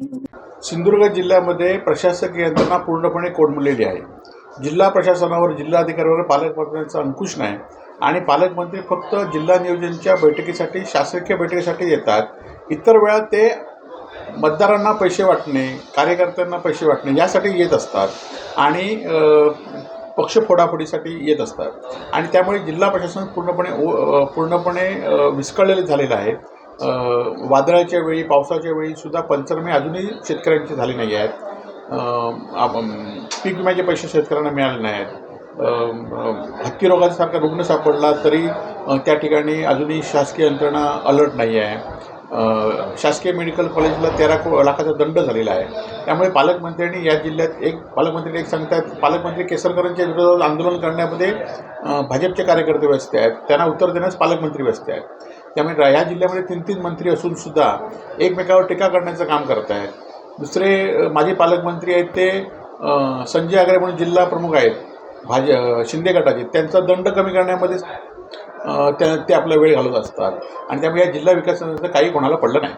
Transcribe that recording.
सिंधुदुर्ग जिल्ह्यामध्ये प्रशासकीय यंत्रणा पूर्णपणे कोंडमुलेली आहे. जिल्हा प्रशासनावर जिल्हाधिकाऱ्यावर पालकमंत्र्यांचा अंकुश नाही आणि पालकमंत्री फक्त जिल्हा नियोजनच्या बैठकीसाठी शासकीय बैठकीसाठी येतात. इतर वेळा ते मतदारांना पैसे वाटणे कार्यकर्त्यांना पैसे वाटणे यासाठी येत असतात आणि पक्ष फोडाफोडीसाठी येत असतात. आणि त्यामुळे जिल्हा प्रशासन पूर्णपणे ओ पूर्णपणे विस्कळलेले झालेलं आहे. वादळाच्या वेळी पावसाच्या वेळीसुद्धा पंचरमे पंचनामे अजूनही शेतकऱ्यांचे झाले नाही आहेत. पीक विम्याचे पैसे शेतकऱ्यांना मिळाले नाही आहेत हत्ती रोगासारखा रुग्ण सापडला तरी त्या ठिकाणी अजूनही शासकीय यंत्रणा अलर्ट नाही आहे. शासकीय मेडिकल कॉलेजला तेरा को लाखाचा दंड झालेला आहे. त्यामुळे पालकमंत्र्यांनी या जिल्ह्यात एक पालकमंत्री एक सांगतात पालकमंत्री केसरकरांच्या विरोधात आंदोलन करण्यामध्ये भाजपचे कार्यकर्ते व्यस्त आहेत. त्यांना उत्तर देण्यास पालकमंत्री व्यस्त आहेत. त्यामुळे या जिल्ह्यामध्ये तीन तीन मंत्री असून सुद्धा एकमेकावर टीका करण्याचं काम करत आहेत. दुसरे माझे माजी पालकमंत्री आहेत ते संजय आगरे म्हणून जिल्हा प्रमुख आहेत भाज शिंदे गटाचे. त्यांचा दंड कमी करण्यामध्येच त्या ते आपला वेळ घालवत असतात. आणि त्यामुळे या जिल्हा विकासाचं काही कोणाला पडलं नाही.